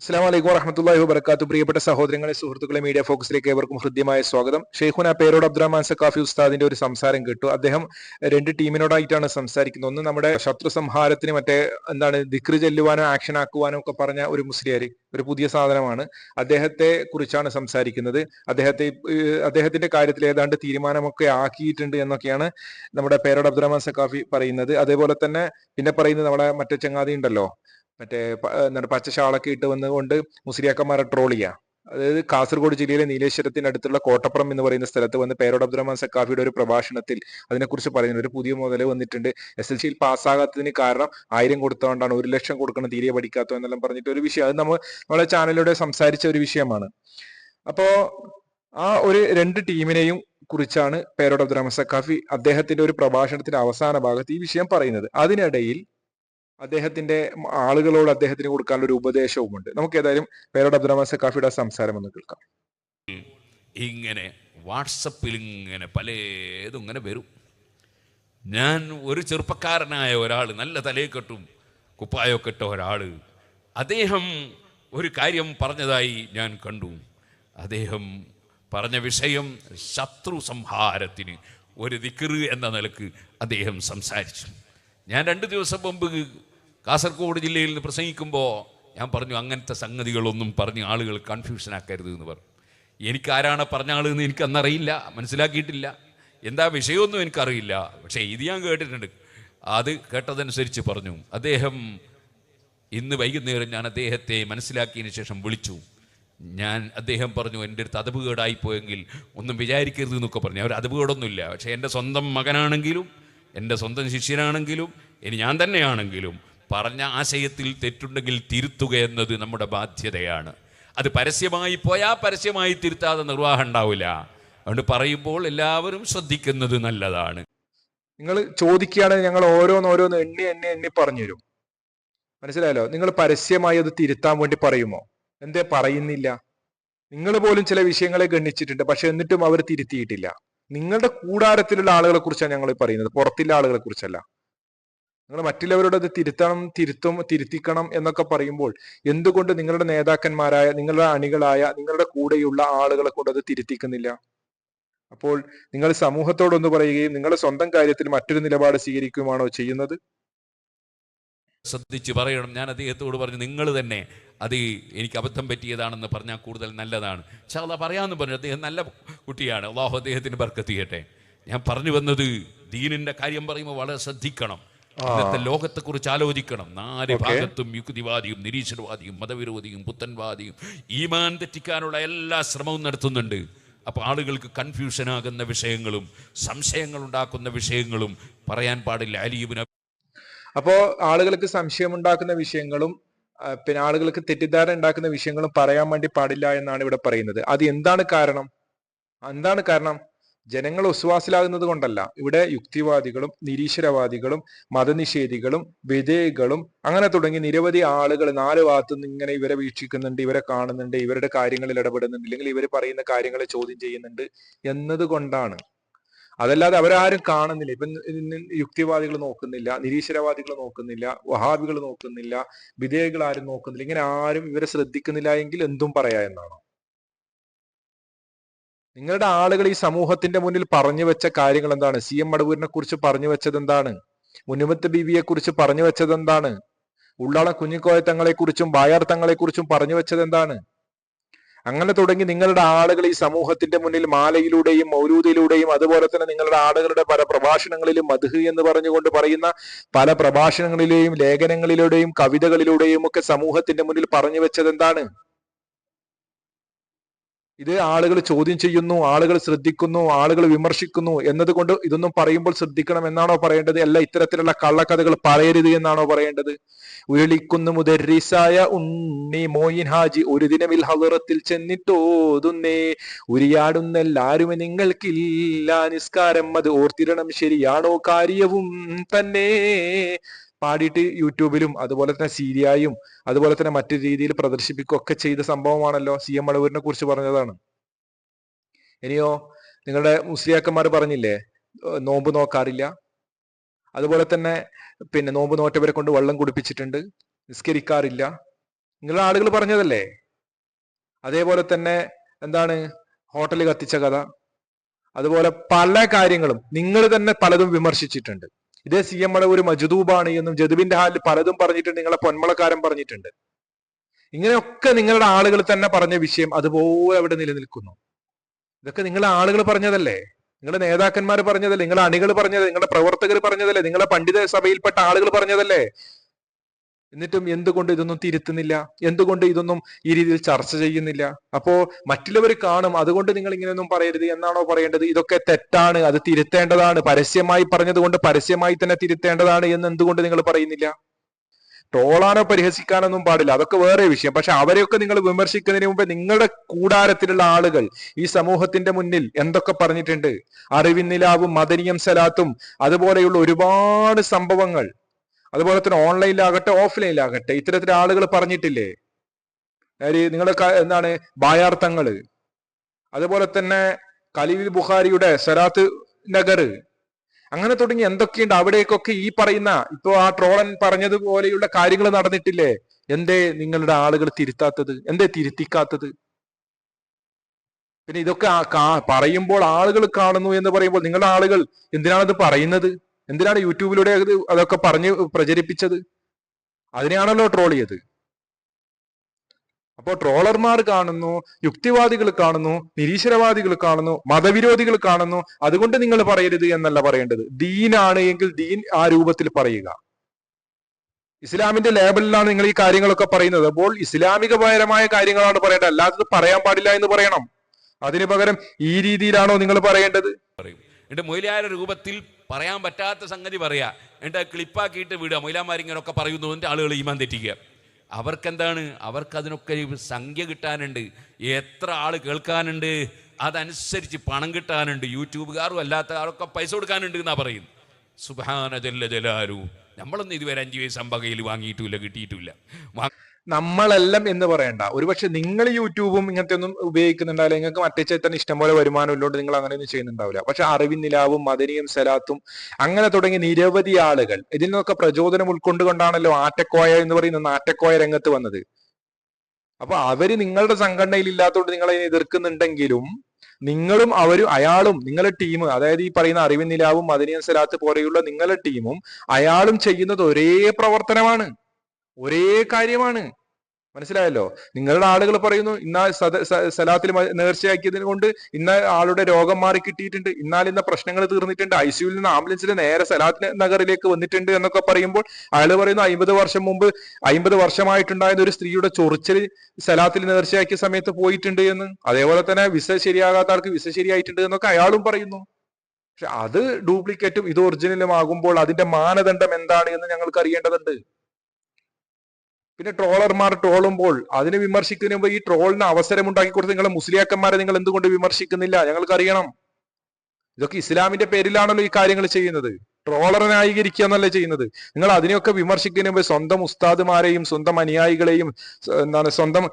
അസ്സാം വലൈക്കും വറഹമത്തല്ലാഹി വബർക്കാത്തു പ്രിയപ്പെട്ട സഹോദരങ്ങളെ സുഹൃത്തുക്കളെ മീഡിയ ഫോക്കസിലേക്ക് ഏവർക്കും ഹൃദ്യമായ സ്വാഗതം. ഷെയ്ഖുന പേരോട് അബ്ദുറഹ്മാൻ സക്കാഫി ഉസ്താദിന്റെ ഒരു സംസാരം കേട്ടു. അദ്ദേഹം രണ്ട് ടീമിനോടായിട്ടാണ് സംസാരിക്കുന്നത്. ഒന്ന് നമ്മുടെ ശത്രു സംഹാരത്തിന് മറ്റേ എന്താണ് ദിക്ര് ചെല്ലുവാനോ ആക്ഷൻ ആക്കുവാനോ ഒക്കെ പറഞ്ഞ ഒരു മുസ്ലിയാരി ഒരു പുതിയ സാധനമാണ്. അദ്ദേഹത്തെ കുറിച്ചാണ് സംസാരിക്കുന്നത്. അദ്ദേഹത്തെ അദ്ദേഹത്തിന്റെ കാര്യത്തിൽ ഏതാണ്ട് തീരുമാനമൊക്കെ ആക്കിയിട്ടുണ്ട് എന്നൊക്കെയാണ് നമ്മുടെ പേരോട് അബ്ദുറഹ്മാൻ സക്കാഫി പറയുന്നത്. അതേപോലെ തന്നെ പിന്നെ പറയുന്നത് നമ്മുടെ മറ്റേ ചങ്ങാതി ഉണ്ടല്ലോ മറ്റേ എന്താണ് പച്ച ഷാളൊക്കെ ഇട്ട് വന്നുകൊണ്ട് മുസ്ലിയാക്കന്മാരെ ട്രോൾ ചെയ്യുക അതായത് കാസർഗോഡ് ജില്ലയിലെ നീലേശ്വരത്തിനടുത്തുള്ള കോട്ടപ്പുറം എന്ന് പറയുന്ന സ്ഥലത്ത് വന്ന് പേരോട് അബ്ദുറഹ്മാൻ സക്കാഫിയുടെ ഒരു പ്രഭാഷണത്തിൽ അതിനെക്കുറിച്ച് പറയുന്നത് ഒരു പുതിയ മുതൽ വന്നിട്ടുണ്ട്. എസ് എൽ സിയിൽ പാസ്സാകാത്തതിന് കാരണം ആയിരം കൊടുത്തോണ്ടാണ് ഒരു ലക്ഷം കൊടുക്കണം തീരെ പഠിക്കാത്തോ എന്നെല്ലാം പറഞ്ഞിട്ട് ഒരു വിഷയം. അത് നമ്മൾ നമ്മളെ ചാനലിലൂടെ സംസാരിച്ച ഒരു വിഷയമാണ്. അപ്പോ ആ ഒരു രണ്ട് ടീമിനെയും കുറിച്ചാണ് പേരോട് അബ്ദുറഹ്മാൻ സക്കാഫി അദ്ദേഹത്തിന്റെ ഒരു പ്രഭാഷണത്തിന്റെ അവസാന ഭാഗത്ത് ഈ വിഷയം പറയുന്നത്. അതിനിടയിൽ അദ്ദേഹത്തിന്റെ ആളുകളോട് അദ്ദേഹത്തിന് കൊടുക്കാനുള്ള ഒരു ഉപദേശവുമുണ്ട്. നമുക്ക് ഏതായാലും പേരോട് അബ്ദുറഹ്മാൻ സക്കാഫിയുടെ സംസാരം ഒന്ന് കേൾക്കാം. ഇങ്ങനെ വാട്സപ്പിൽ ഇങ്ങനെ പലതും ഇങ്ങനെ വരും. ഞാൻ ഒരു ചെറുപ്പക്കാരനായ ഒരാൾ നല്ല തലയെക്കെട്ടും കുപ്പായൊക്കെ ഇട്ട ഒരാൾ അദ്ദേഹം ഒരു കാര്യം പറഞ്ഞതായി ഞാൻ കണ്ടു. അദ്ദേഹം പറഞ്ഞ വിഷയം ശത്രു സംഹാരത്തിന് ഒരു ദിക്കറ് എന്ന നിലയ്ക്ക് അദ്ദേഹം സംസാരിച്ചു. ഞാൻ രണ്ട് ദിവസം മുമ്പ് കാസർഗോഡ് ജില്ലയിൽ നിന്ന് പ്രസംഗിക്കുമ്പോൾ ഞാൻ പറഞ്ഞു അങ്ങനത്തെ സംഗതികളൊന്നും പറഞ്ഞ് ആളുകൾ കൺഫ്യൂഷൻ ആക്കരുത് എന്ന് പറഞ്ഞു. എനിക്ക് ആരാണ് പറഞ്ഞ ആളെന്ന് എനിക്ക് അന്നറിയില്ല മനസ്സിലാക്കിയിട്ടില്ല. എന്താ വിഷയമൊന്നും എനിക്കറിയില്ല. പക്ഷേ ഇത് ഞാൻ കേട്ടിട്ടുണ്ട്. അത് കേട്ടതനുസരിച്ച് പറഞ്ഞു. അദ്ദേഹം ഇന്ന് വൈകുന്നേരം ഞാൻ അദ്ദേഹത്തെ മനസ്സിലാക്കിയതിന് ശേഷം വിളിച്ചു. ഞാൻ അദ്ദേഹം പറഞ്ഞു എന്റെ അടുത്ത് അതവ് കേടായിപ്പോയെങ്കിൽ ഒന്നും വിചാരിക്കരുത് എന്നൊക്കെ പറഞ്ഞു. അവർ അതവ് കേടൊന്നുമില്ല. പക്ഷേ എന്റെ സ്വന്തം മകനാണെങ്കിലും എന്റെ സ്വന്തം ശിഷ്യനാണെങ്കിലും ഇനി ഞാൻ തന്നെയാണെങ്കിലും പറഞ്ഞ ആശയത്തിൽ തെറ്റുണ്ടെങ്കിൽ തിരുത്തുക എന്നത് നമ്മുടെ ബാധ്യതയാണ്. അത് പരസ്യമായി പോയാൽ പരസ്യമായി തിരുത്താതെ നിർവാഹം ഉണ്ടാവില്ല. അതുകൊണ്ട് പറയുമ്പോൾ എല്ലാവരും ശ്രദ്ധിക്കുന്നത് നല്ലതാണ്. നിങ്ങൾ ചോദിക്കുകയാണെങ്കിൽ ഞങ്ങൾ ഓരോന്നോരോന്ന് എണ്ണി എണ്ണി എണ്ണി പറഞ്ഞു തരും. മനസ്സിലായല്ലോ? നിങ്ങൾ പരസ്യമായി അത് തിരുത്താൻ വേണ്ടി പറയുമോ? എന്തേ പറയുന്നില്ല? നിങ്ങൾ പോലും ചില വിഷയങ്ങളെ ഗണിച്ചിട്ടുണ്ട് പക്ഷെ എന്നിട്ടും അവർ തിരുത്തിയിട്ടില്ല. നിങ്ങളുടെ കൂടാരത്തിലുള്ള ആളുകളെ കുറിച്ചാണ് ഞങ്ങൾ പറയുന്നത്. പുറത്തുള്ള ആളുകളെ കുറിച്ചല്ല. നിങ്ങൾ മറ്റുള്ളവരോട് അത് തിരുത്തണം തിരുത്തും തിരുത്തിക്കണം എന്നൊക്കെ പറയുമ്പോൾ എന്തുകൊണ്ട് നിങ്ങളുടെ നേതാക്കന്മാരായ നിങ്ങളുടെ അണികളായ നിങ്ങളുടെ കൂടെയുള്ള ആളുകളെ കൊണ്ട് അത് തിരുത്തിക്കുന്നില്ല? അപ്പോൾ നിങ്ങൾ സമൂഹത്തോടൊന്ന് പറയുകയും നിങ്ങളുടെ സ്വന്തം കാര്യത്തിൽ മറ്റൊരു നിലപാട് സ്വീകരിക്കുകയുമാണോ ചെയ്യുന്നത്? ശ്രദ്ധിച്ച് പറയണം. ഞാൻ അദ്ദേഹത്തോട് പറഞ്ഞു നിങ്ങൾ തന്നെ അത് എനിക്ക് അബദ്ധം പറ്റിയതാണെന്ന് പറഞ്ഞാൽ കൂടുതൽ നല്ലതാണ്. പക്ഷേ അതാ പറയാമെന്ന് പറഞ്ഞു. അദ്ദേഹം നല്ല കുട്ടിയാണ്. അള്ളാഹു അദ്ദേഹത്തിന് ബർക്കത്തിയട്ടെ ഞാൻ പറഞ്ഞു വന്നത് ദീനിന്റെ കാര്യം പറയുമ്പോൾ വളരെ ശ്രദ്ധിക്കണം. ഇന്നത്തെ ലോകത്തെക്കുറിച്ച് ആലോചിക്കണം. നാല് ഭാഗത്തും യുക്തിവാദിയും നിരീശ്വരവാദിയും മതവിരോധിയും പുത്തൻവാദിയും ഈമാൻ തെറ്റിക്കാനുള്ള എല്ലാ ശ്രമവും നടത്തുന്നുണ്ട്. അപ്പോൾ ആളുകൾക്ക് കൺഫ്യൂഷൻ ആകുന്ന വിഷയങ്ങളും സംശയങ്ങൾ ഉണ്ടാക്കുന്ന വിഷയങ്ങളും പറയാൻ പാടില്ല. അലീബിന് അപ്പോ ആളുകൾക്ക് സംശയമുണ്ടാക്കുന്ന വിഷയങ്ങളും പിന്നെ ആളുകൾക്ക് തെറ്റിദ്ധാരണ ഉണ്ടാക്കുന്ന വിഷയങ്ങളും പറയാൻ വേണ്ടി പാടില്ല എന്നാണ് ഇവിടെ പറയുന്നത്. അത് എന്താണ് കാരണം? എന്താണ് കാരണം? ജനങ്ങൾ ഒസ്വാസിലാകുന്നത് കൊണ്ടല്ല. ഇവിടെ യുക്തിവാദികളും നിരീശ്വരവാദികളും മതനിഷേധികളും വിധേയകളും അങ്ങനെ തുടങ്ങി നിരവധി ആളുകൾ നാല് ഭാഗത്തു നിന്ന് ഇങ്ങനെ ഇവരെ വീക്ഷിക്കുന്നുണ്ട് ഇവരെ കാണുന്നുണ്ട് ഇവരുടെ കാര്യങ്ങളിൽ ഇടപെടുന്നുണ്ട് അല്ലെങ്കിൽ ഇവർ പറയുന്ന കാര്യങ്ങളെ ചോദ്യം ചെയ്യുന്നുണ്ട് എന്നതുകൊണ്ടാണ്. അതല്ലാതെ അവരാരും കാണുന്നില്ല. ഇപ്പൊ യുക്തിവാദികൾ നോക്കുന്നില്ല നിരീശ്വരവാദികൾ നോക്കുന്നില്ല വഹാബികൾ നോക്കുന്നില്ല വിധേയകൾ ആരും നോക്കുന്നില്ല. ഇങ്ങനെ ആരും ഇവരെ ശ്രദ്ധിക്കുന്നില്ല എങ്കിൽ എന്തും പറയാ എന്നാണോ. നിങ്ങളുടെ ആളുകൾ ഈ സമൂഹത്തിന്റെ മുന്നിൽ പറഞ്ഞു വെച്ച കാര്യങ്ങൾ എന്താണ് സി എം മടവൂരിനെ കുറിച്ച് പറഞ്ഞു വെച്ചത് എന്താണ് മുനിമത്ത് ബീവിയെ കുറിച്ച് പറഞ്ഞു വെച്ചത് എന്താണ് ഉള്ളാളം കുഞ്ഞിക്കോയത്തങ്ങളെ കുറിച്ചും ബായാർ തങ്ങളെ കുറിച്ചും പറഞ്ഞു വെച്ചത് എന്താണ് അങ്ങനെ തുടങ്ങി നിങ്ങളുടെ ആളുകൾ ഈ സമൂഹത്തിന്റെ മുന്നിൽ മാലയിലൂടെയും മൗലൂദിലൂടെയും അതുപോലെ തന്നെ നിങ്ങളുടെ ആളുകളുടെ പല പ്രഭാഷണങ്ങളിലും മധു എന്ന് പറഞ്ഞുകൊണ്ട് പറയുന്ന പല പ്രഭാഷണങ്ങളിലെയും ലേഖനങ്ങളിലൂടെയും കവിതകളിലൂടെയും ഒക്കെ സമൂഹത്തിന്റെ മുന്നിൽ പറഞ്ഞു വെച്ചത് എന്താണ് ഇത് ആളുകൾ ചോദ്യം ചെയ്യുന്നു ആളുകൾ ശ്രദ്ധിക്കുന്നു ആളുകൾ വിമർശിക്കുന്നു എന്നതുകൊണ്ട് ഇതൊന്നും പറയുമ്പോൾ ശ്രദ്ധിക്കണം എന്നാണോ പറയേണ്ടത്? അല്ല ഇത്തരത്തിലുള്ള കള്ളക്കഥകൾ പറയരുത് എന്നാണോ പറയേണ്ടത്? വിളിക്കുന്നു മുദരിസായ ഉണ്ണി മോയിൻ ഹാജി ഒരു ദിനമിൽ ഹലറത്തിൽ ചെന്നിട്ടോതുന്നേ. ഉരിയാടുന്ന എല്ലാരും നിങ്ങൾക്കില്ല നിസ്കാരം അത് ഓർത്തിരണം ശരിയാണോ കാര്യവും തന്നെ. പാടിയിട്ട് യൂട്യൂബിലും അതുപോലെ തന്നെ സീരിയായും അതുപോലെ തന്നെ മറ്റു രീതിയിൽ പ്രദർശിപ്പിക്കുകയൊക്കെ ചെയ്ത സംഭവമാണല്ലോ സി എം അളവൂരിനെ കുറിച്ച് പറഞ്ഞതാണ്. ഇനിയോ നിങ്ങളുടെ മുസ്ലിയാക്കന്മാർ പറഞ്ഞില്ലേ നോമ്പ് നോക്കാറില്ല? അതുപോലെ തന്നെ പിന്നെ നോമ്പ് നോറ്റവരെ കൊണ്ട് വെള്ളം കുടിപ്പിച്ചിട്ടുണ്ട് നിസ്കരിക്കാറില്ല. നിങ്ങളുടെ ആളുകൾ പറഞ്ഞതല്ലേ? അതേപോലെ തന്നെ എന്താണ് ഹോട്ടലിൽ കത്തിച്ച കഥ. അതുപോലെ പല കാര്യങ്ങളും നിങ്ങൾ തന്നെ പലതും വിമർശിച്ചിട്ടുണ്ട്. ഇതേ സി എം ഒരു മജുദൂബാണ് എന്നും ജദുബിന്റെ ഹാലിൽ പലതും പറഞ്ഞിട്ടുണ്ട് നിങ്ങളെ പൊന്മളക്കാരൻ പറഞ്ഞിട്ടുണ്ട്. ഇങ്ങനെയൊക്കെ നിങ്ങളുടെ ആളുകൾ തന്നെ പറഞ്ഞ വിഷയം അതുപോലെ അവിടെ നിലനിൽക്കുന്നു. ഇതൊക്കെ നിങ്ങളെ ആളുകൾ പറഞ്ഞതല്ലേ? നിങ്ങളുടെ നേതാക്കന്മാർ പറഞ്ഞതല്ലേ? നിങ്ങളുടെ അണികൾ പറഞ്ഞതല്ലേ? നിങ്ങളുടെ പ്രവർത്തകർ പറഞ്ഞതല്ലേ? നിങ്ങളുടെ പണ്ഡിത സഭയിൽപ്പെട്ട ആളുകൾ പറഞ്ഞതല്ലേ? എന്നിട്ടും എന്തുകൊണ്ട് ഇതൊന്നും തിരുത്തുന്നില്ല? എന്തുകൊണ്ട് ഇതൊന്നും ഈ രീതിയിൽ ചർച്ച ചെയ്യുന്നില്ല? അപ്പോ മറ്റുള്ളവർ കാണും അതുകൊണ്ട് നിങ്ങൾ ഇങ്ങനെയൊന്നും പറയരുത് എന്നാണോ പറയേണ്ടത്? ഇതൊക്കെ തെറ്റാണ് അത് തിരുത്തേണ്ടതാണ്. പരസ്യമായി പറഞ്ഞതുകൊണ്ട് പരസ്യമായി തന്നെ തിരുത്തേണ്ടതാണ് എന്ന് എന്തുകൊണ്ട് നിങ്ങൾ പറയുന്നില്ല? ട്രോളാനോ പരിഹസിക്കാനൊന്നും പാടില്ല. അതൊക്കെ വേറെ വിഷയം. പക്ഷെ അവരെയൊക്കെ നിങ്ങൾ വിമർശിക്കുന്നതിന് മുമ്പ് നിങ്ങളുടെ കൂടാരത്തിലുള്ള ആളുകൾ ഈ സമൂഹത്തിന്റെ മുന്നിൽ എന്തൊക്കെ പറഞ്ഞിട്ടുണ്ട്? അറിവിന്നിലാവും മദനിയം സലാത്തും അതുപോലെയുള്ള ഒരുപാട് സംഭവങ്ങൾ. അതുപോലെ തന്നെ ഓൺലൈനിലാകട്ടെ ഓഫ്ലൈനിലാകട്ടെ ഇത്തരത്തിൽ ആളുകൾ പറഞ്ഞിട്ടില്ലേ? നിങ്ങളുടെ എന്താണ് ബായാർത്ഥങ്ങൾ അതുപോലെ തന്നെ കലീൽ ബുഖാരിയുടെ സരാത്ത് നഗർ. അങ്ങനെ തുടങ്ങി എന്തൊക്കെയുണ്ട്? അവിടേക്കൊക്കെ ഈ പറയുന്ന ഇപ്പോ ആ ട്രോളൻ പറഞ്ഞതുപോലെയുള്ള കാര്യങ്ങൾ നടന്നിട്ടില്ലേ? എന്തേ നിങ്ങളുടെ ആളുകൾ തിരുത്താത്തത്? എന്തേ തിരുത്തിക്കാത്തത്? പിന്നെ ഇതൊക്കെ പറയുമ്പോൾ ആളുകൾ കാണുന്നു എന്ന് പറയുമ്പോൾ നിങ്ങളുടെ ആളുകൾ എന്തിനാണത് പറയുന്നത്? എന്തിനാണ് യൂട്യൂബിലൂടെ അത് അതൊക്കെ പറഞ്ഞ് പ്രചരിപ്പിച്ചത്? അതിനെയാണല്ലോ ട്രോൾ ചെയ്തത് അപ്പോൾ ട്രോളർമാർ കാണുന്നു യുക്തിവാദികൾ കാണുന്നു നിരീശ്വരവാദികൾ കാണുന്നു മതവിരോധികൾ കാണുന്നു. അതുകൊണ്ട് നിങ്ങൾ പറയരുത് എന്നല്ല പറയേണ്ടത്. ദീനാണ് എങ്കിൽ ദീൻ ആ രൂപത്തിൽ പറയുക. ഇസ്ലാമിന്റെ ലേബലിലാണ് നിങ്ങൾ ഈ കാര്യങ്ങളൊക്കെ പറയുന്നത്. അപ്പോൾ ഇസ്ലാമികപരമായ കാര്യങ്ങളാണ് പറയേണ്ടത്. അല്ലാത്തത് പറയാൻ പാടില്ല എന്ന് പറയണം. അതിനു പകരം ഈ രീതിയിലാണോ നിങ്ങൾ പറയേണ്ടത്? പറയും. എന്നിട്ട് മൊയിലാര രൂപത്തിൽ പറയാൻ പറ്റാത്ത സംഗതി പറയാ. എന്നിട്ട് ക്ലിപ്പാക്കിയിട്ട് വിടുക. മൊയിലാമാരിങ്ങനൊക്കെ പറയുന്നു. എന്റെ ആളുകൾ ഈമാൻ തെറ്റിക്കുക. അവർക്കെന്താണ്? അവർക്കതിനൊക്കെ സംഖ്യ കിട്ടാനുണ്ട്. എത്ര ആൾ കേൾക്കാനുണ്ട്? അതനുസരിച്ച് പണം കിട്ടാനുണ്ട്. യൂട്യൂബുകാരും അല്ലാത്ത ആളൊക്കെ പൈസ കൊടുക്കാനുണ്ട് എന്നാ പറയും സുബാന ജല്ല. ജലാരു നമ്മളൊന്നും ഇതുവരെ അഞ്ച് പൈസ അമ്പകയിൽ വാങ്ങിയിട്ടില്ല കിട്ടിയിട്ടില്ല. നമ്മളെല്ലാം എന്ന് പറയണ്ട. ഒരുപക്ഷെ നിങ്ങൾ യൂട്യൂബും ഇങ്ങനത്തെ ഒന്നും ഉപയോഗിക്കുന്നുണ്ടാവില്ല നിങ്ങൾക്ക് മറ്റേ തന്നെ ഇഷ്ടംപോലെ വരുമാനം ഉള്ളതുകൊണ്ട് നിങ്ങൾ അങ്ങനെയൊന്നും ചെയ്യുന്നുണ്ടാവില്ല. പക്ഷെ അറിവിൻ നിലാവും മദനിയും സലാത്തും അങ്ങനെ തുടങ്ങി നിരവധി ആളുകൾ. ഇതിൽ നിന്നൊക്കെ പ്രചോദനം ഉൾക്കൊണ്ടുകൊണ്ടാണല്ലോ ആറ്റക്കോയ എന്ന് പറയുന്ന നാറ്റക്കോയ രംഗത്ത് വന്നത്. അപ്പൊ അവർ നിങ്ങളുടെ സംഘടനയിൽ ഇല്ലാത്തതുകൊണ്ട് നിങ്ങൾ അതിനെ എതിർക്കുന്നുണ്ടെങ്കിലും നിങ്ങളും അവരും അയാളും നിങ്ങളുടെ ടീം അതായത് ഈ പറയുന്ന അറിവിൻ നിലാവും മദനിയും സലാത്ത് പോലെയുള്ള നിങ്ങളുടെ ടീമും അയാളും ചെയ്യുന്നത് ഒരേ പ്രവർത്തനമാണ്. ഒരേ കാര്യമാണ്. മനസ്സിലായല്ലോ? നിങ്ങളുടെ ആളുകൾ പറയുന്നു ഇന്ന സ്ഥലത്തിൽ നേർച്ചയാക്കിയതിന് കൊണ്ട് ഇന്ന ആളുടെ രോഗം മാറി കിട്ടിയിട്ടുണ്ട്. ഇന്നാൽ ഇന്ന പ്രശ്നങ്ങൾ തീർന്നിട്ടുണ്ട്. ഐ സിയുവിൽ നിന്ന് ആംബുലൻസിൽ നേരെ സലാത്ത് നഗറിലേക്ക് വന്നിട്ടുണ്ട് എന്നൊക്കെ പറയുമ്പോൾ അയാൾ പറയുന്നു അമ്പത് വർഷം മുമ്പ് അമ്പത് വർഷമായിട്ടുണ്ടായിരുന്ന ഒരു സ്ത്രീയുടെ ചൊറിച്ചൽ സലാത്തിൽ നേർച്ചയാക്കിയ സമയത്ത് പോയിട്ടുണ്ട് എന്ന്. അതേപോലെ തന്നെ വിസ ശരിയാകാത്ത ആൾക്ക് വിസ ശരിയായിട്ടുണ്ട് എന്നൊക്കെ അയാളും പറയുന്നു. പക്ഷെ അത് ഡ്യൂപ്ലിക്കേറ്റും ഇത് ഒറിജിനലും ആകുമ്പോൾ അതിന്റെ മാനദണ്ഡം എന്താണ് എന്ന് ഞങ്ങൾക്ക് അറിയേണ്ടതുണ്ട്. പിന്നെ ട്രോളർമാർ ട്രോളുമ്പോൾ അതിനെ വിമർശിക്കുന്നതിന് ഈ ട്രോളിന് അവസരം ഉണ്ടാക്കി കൊടുത്ത് നിങ്ങളെ മുസ്ലിയാക്കന്മാരെ നിങ്ങൾ എന്തുകൊണ്ട് വിമർശിക്കുന്നില്ല? ഞങ്ങൾക്ക് അറിയണം ഇതൊക്കെ ഇസ്ലാമിന്റെ പേരിലാണല്ലോ ഈ കാര്യങ്ങൾ ചെയ്യുന്നത്. ട്രോളറെ ന്യായീകരിക്കുക എന്നല്ലേ ചെയ്യുന്നത്. നിങ്ങൾ അതിനെയൊക്കെ വിമർശിക്കുന്നതിന് സ്വന്തം ഉസ്താദുമാരെയും സ്വന്തം അനുയായികളെയും എന്താണ് സ്വന്തം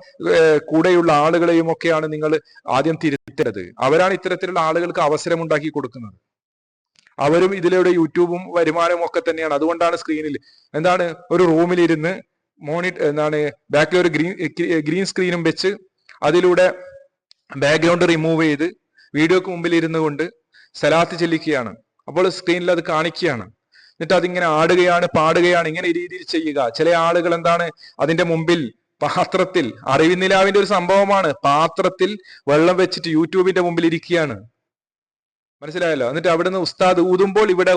കൂടെയുള്ള ആളുകളെയും ഒക്കെയാണ് നിങ്ങൾ ആദ്യം തിരുത്തേണ്ടത്. അവരാണ് ഇത്തരത്തിലുള്ള ആളുകൾക്ക് അവസരം ഉണ്ടാക്കി കൊടുക്കുന്നത്. അവരും ഇതിലൂടെ യൂട്യൂബും വരുമാനവും ഒക്കെ തന്നെയാണ്. അതുകൊണ്ടാണ് സ്ക്രീനിൽ എന്താണ് ഒരു റൂമിലിരുന്ന് മോണിറ്റ് എന്താണ് ബാക്കിൽ ഒരു ഗ്രീൻ ഗ്രീൻ സ്ക്രീനും വെച്ച് അതിലൂടെ ബാക്ക്ഗ്രൗണ്ട് റിമൂവ് ചെയ്ത് വീഡിയോക്ക് മുമ്പിൽ ഇരുന്നു കൊണ്ട് സലാത്ത് ചെല്ലിക്കുകയാണ്. അപ്പോൾ സ്ക്രീനിൽ അത് കാണിക്കുകയാണ്. എന്നിട്ട് അതിങ്ങനെ ആടുകയാണ് പാടുകയാണ് ഇങ്ങനെ രീതിയിൽ ചെയ്യുക. ചില ആളുകൾ എന്താണ് അതിന്റെ മുമ്പിൽ പാത്രത്തിൽ അറിവിനിലാവിന്റെ ഒരു സംഭവമാണ് പാത്രത്തിൽ വെള്ളം വെച്ചിട്ട് യൂട്യൂബിന്റെ മുമ്പിൽ ഇരിക്കുകയാണ്. മനസ്സിലായല്ലോ? എന്നിട്ട് അവിടുന്ന് ഉസ്താദ് ഊതുമ്പോൾ ഇവിടെ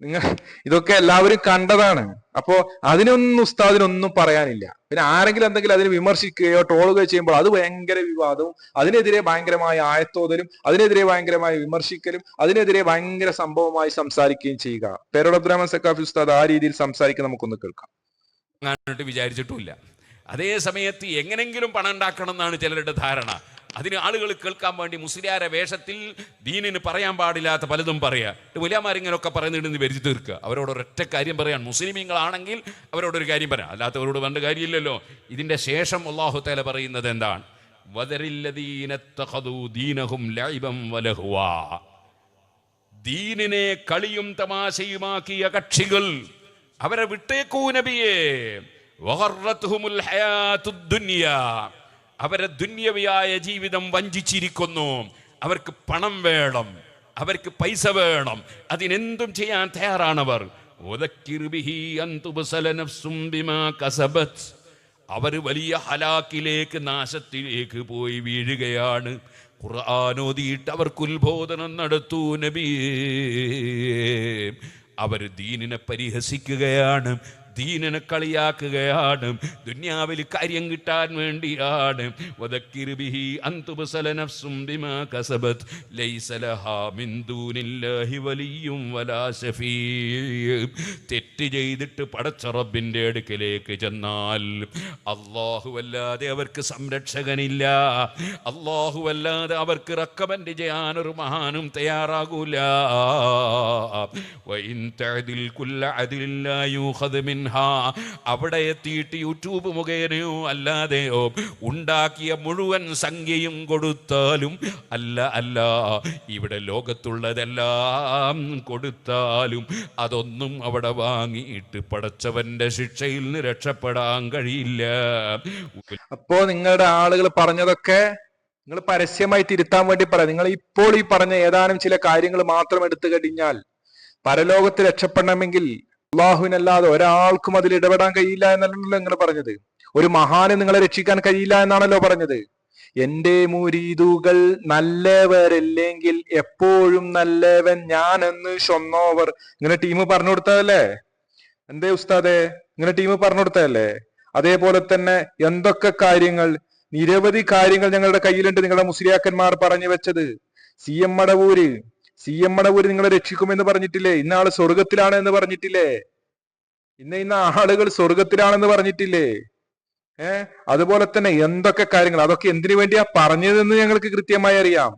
നിങ്ങൾ ഇതൊക്കെ എല്ലാവരും കണ്ടതാണ്. അപ്പോ അതിനൊന്നും ഉസ്താദിനൊന്നും പറയാനില്ല. പിന്നെ ആരെങ്കിലും എന്തെങ്കിലും അതിനെ വിമർശിക്കുകയോ ട്രോളുകയോ ചെയ്യുമ്പോൾ അത് ഭയങ്കര വിവാദവും അതിനെതിരെ ഭയങ്കരമായ ആയത്തോതലും അതിനെതിരെ ഭയങ്കരമായ വിമർശിക്കലും അതിനെതിരെ ഭയങ്കര സംഭവമായി സംസാരിക്കുകയും ചെയ്യുക. പേരോട് സക്കാഫി ഉസ്താദ് ആ രീതിയിൽ സംസാരിക്കാൻ നമുക്കൊന്ന് കേൾക്കാം. വിചാരിച്ചിട്ടില്ല അതേ സമയത്ത് എങ്ങനെങ്കിലും പണം ഉണ്ടാക്കണം എന്നാണ് ചിലരുടെ ധാരണ. അതിന് ആളുകൾ കേൾക്കാൻ വേണ്ടി മുസ്ലിയാര വേഷത്തിൽ ദീനിന് പറയാൻ പാടില്ലാത്ത പലതും പറയാ. വലിയമാരിങ്ങനൊക്കെ പറയുന്നിടുന്ന് വരുത്തി തീർക്കുക. അവരോട് ഒരൊറ്റ കാര്യം പറയാൻ. മുസ്ലിമീങ്ങളാണെങ്കിൽ അവരോടൊരു കാര്യം പറയാം. അല്ലാത്തവരോട് വേണ്ട കാര്യമില്ലല്ലോ. ഇതിന്റെ ശേഷം അള്ളാഹു തല പറയുന്നത് എന്താണ്? ദീനിനെ കളിയും തമാശയുമാക്കിയ കക്ഷികൾ അവരെ വിട്ടേക്കൂ നബിയെ. ദുനിയ. അവരെ ദുന്യവിയായ ജീവിതം വഞ്ചിച്ചിരിക്കുന്നു. അവർക്ക് പണം വേണം. അവർക്ക് പൈസ വേണം. അതിനെന്തും ചെയ്യാൻ തയ്യാറാണവർ. അവർ വലിയ ഹലാക്കിലേക്ക് നാശത്തിലേക്ക് പോയി വീഴുകയാണ്. ഖുർആാനോദിയിട്ട് അവർക്ക് ഉത്ബോധനം നടത്തൂ നബിയേ അവർ ദീനിനെ പരിഹസിക്കുകയാണ്. ദീനിനെ കളിയാക്കുകയാണ്. ദുന്യാവിൽ കാര്യം കിട്ടാൻ വേണ്ടിയാണ്. തെറ്റ് ചെയ്തിട്ട് പടച്ചറബിന്റെ അടുക്കിലേക്ക് ചെന്നാൽ അള്ളാഹുവല്ലാതെ അവർക്ക് സംരക്ഷകനില്ല. അള്ളാഹുവല്ലാതെ അവർക്ക് റെക്കമെൻഡ് ചെയ്യാൻ ഒരു മഹാനും തയ്യാറാകൂല. അവിടെ എത്തിയിട്ട് യൂട്യൂബ് മുഖേനയോ അല്ലാതെയോ ഉണ്ടാക്കിയ മുഴുവൻ സംഖ്യയും കൊടുത്താലും അല്ല അല്ല ഇവിടെ ലോകത്തുള്ളതെല്ലാം കൊടുത്താലും അതൊന്നും അവിടെ വാങ്ങിയിട്ട് പടച്ചവന്റെ ശിക്ഷയിൽ നിന്ന് രക്ഷപ്പെടാൻ കഴിയില്ല. അപ്പോ നിങ്ങളുടെ ആളുകൾ പറഞ്ഞതൊക്കെ നിങ്ങൾ പരസ്യമായി തിരുത്താൻ വേണ്ടി പറയാം നിങ്ങൾ ഇപ്പോൾ ഈ പറഞ്ഞ ഏതാനും ചില കാര്യങ്ങൾ മാത്രം എടുത്തു കഴിഞ്ഞാൽ പരലോകത്ത് രക്ഷപ്പെടണമെങ്കിൽ അള്ളാഹുവിനല്ലാതെ ഒരാൾക്കും അതിൽ ഇടപെടാൻ കഴിയില്ല എന്നല്ലല്ലോ നിങ്ങൾ പറഞ്ഞത്. ഒരു മഹാനെ നിങ്ങളെ രക്ഷിക്കാൻ കഴിയില്ല എന്നാണല്ലോ പറഞ്ഞത്. എന്റെ മുരീതുകൾ നല്ലവരല്ലെങ്കിൽ എപ്പോഴും നല്ലവൻ ഞാൻ എന്ന് ഷൊന്നോവർ ഇങ്ങനെ ടീം പറഞ്ഞു കൊടുത്തതല്ലേ? എന്തേ ഉസ്താദെ? ഇങ്ങനെ ടീം പറഞ്ഞു കൊടുത്തതല്ലേ? അതേപോലെ തന്നെ എന്തൊക്കെ കാര്യങ്ങൾ? നിരവധി കാര്യങ്ങൾ ഞങ്ങളുടെ കയ്യിലുണ്ട് നിങ്ങളുടെ മുസ്ലിയാക്കന്മാർ പറഞ്ഞു വെച്ചത്. C M Madavoor C M Madavoor നിങ്ങളെ രക്ഷിക്കുമെന്ന് പറഞ്ഞിട്ടില്ലേ? ഇന്ന ആൾ സ്വർഗത്തിലാണ് എന്ന് പറഞ്ഞിട്ടില്ലേ? ഇന്ന ഇന്ന ആളുകൾ സ്വർഗത്തിലാണെന്ന് പറഞ്ഞിട്ടില്ലേ? ഏ? അതുപോലെ തന്നെ എന്തൊക്കെ കാര്യങ്ങൾ? അതൊക്കെ എന്തിനു വേണ്ടിയാ പറഞ്ഞതെന്ന് ഞങ്ങൾക്ക് കൃത്യമായി അറിയാം.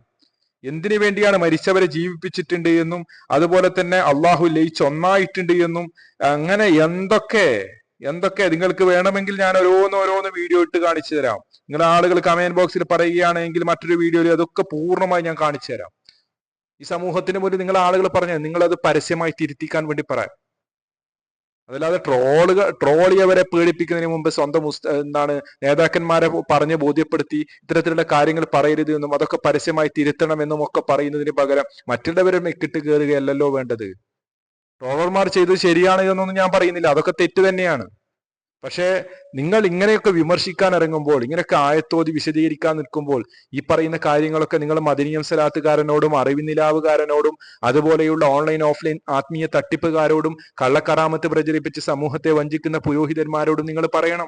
എന്തിനു വേണ്ടിയാണ് മരിച്ചവരെ ജീവിപ്പിച്ചിട്ടുണ്ട് എന്നും അതുപോലെ തന്നെ അള്ളാഹു ലയിച്ച് ഒന്നായിട്ടുണ്ട് എന്നും അങ്ങനെ എന്തൊക്കെ എന്തൊക്കെ നിങ്ങൾക്ക് വേണമെങ്കിൽ ഞാൻ ഓരോന്ന് ഓരോന്ന് വീഡിയോ ഇട്ട് കാണിച്ചു തരാം. നിങ്ങൾ ആളുകൾ കമന്റ് ബോക്സിൽ പറയുകയാണെങ്കിൽ മറ്റൊരു വീഡിയോയിൽ അതൊക്കെ പൂർണമായി ഞാൻ കാണിച്ചു തരാം. ഈ സമൂഹത്തിന് മുന്നിൽ നിങ്ങൾ ആളുകൾ നിങ്ങൾ അത് പരസ്യമായി തിരുത്തിക്കാൻ വേണ്ടി പറയാം. അതല്ലാതെ ട്രോളുകൾ ട്രോളിയവരെ പേടിപ്പിക്കുന്നതിന് മുമ്പ് സ്വന്തം എന്താണ് നേതാക്കന്മാരെ പറഞ്ഞ് ബോധ്യപ്പെടുത്തി ഇത്തരത്തിലുള്ള കാര്യങ്ങൾ പറയരുത് എന്നും അതൊക്കെ പരസ്യമായി തിരുത്തണമെന്നും ഒക്കെ പറയുന്നതിന് പകരം മറ്റുള്ളവരെ മെക്കിട്ട് കയറുകയല്ലല്ലോ വേണ്ടത്. ട്രോളർമാർ ചെയ്തത് ശരിയാണ് എന്നൊന്നും ഞാൻ പറയുന്നില്ല. അതൊക്കെ തെറ്റ് തന്നെയാണ്. പക്ഷേ നിങ്ങൾ ഇങ്ങനെയൊക്കെ വിമർശിക്കാൻ ഇറങ്ങുമ്പോൾ ഇങ്ങനെയൊക്കെ ആയത്തോതി വിശദീകരിക്കാൻ നിൽക്കുമ്പോൾ ഈ പറയുന്ന കാര്യങ്ങളൊക്കെ നിങ്ങൾ മദനിയം സലാത്തുകാരനോടും അറിവിനിലാവുകാരനോടും അതുപോലെയുള്ള ഓൺലൈൻ ഓഫ്ലൈൻ ആത്മീയ തട്ടിപ്പുകാരോടും കള്ളക്കറാമത്ത് പ്രചരിപ്പിച്ച് സമൂഹത്തെ വഞ്ചിക്കുന്ന പുരോഹിതന്മാരോടും നിങ്ങൾ പറയണം.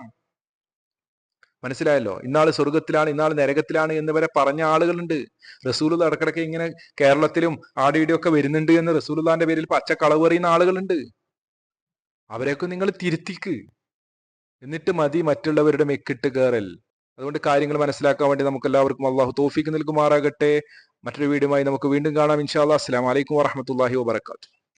മനസ്സിലായല്ലോ? ഇന്നാൾ സ്വർഗത്തിലാണ് ഇന്നാൾ നരകത്തിലാണ് എന്ന് വരെ പറഞ്ഞ ആളുകളുണ്ട്. റസൂൽ ഇടക്കിടക്ക് ഇങ്ങനെ കേരളത്തിലും ആടിയുടെ ഒക്കെ വരുന്നുണ്ട് എന്ന് റസൂലുള്ളാന്റെ പേരിൽ പച്ച കളവ് പറയുന്ന ആളുകളുണ്ട്. അവരെയൊക്കെ നിങ്ങൾ തിരുത്തിക്ക്. എന്നിട്ട് മതി മറ്റുള്ളവരുടെ മെക്കിട്ട് കയറൽ അതുകൊണ്ട് കാര്യങ്ങൾ മനസ്സിലാക്കാൻ വേണ്ടി നമുക്ക് എല്ലാവർക്കും അള്ളാഹു തോഫിക്ക് നൽകുമാറാകട്ടെ. മറ്റൊരു വീഡിയോയുമായി നമുക്ക് വീണ്ടും കാണാം. ഇൻഷാ അല്ലാ അസ്സലാമു അലൈക്കും വറഹ്മത്തുള്ളാഹി വബറകാതുഹു.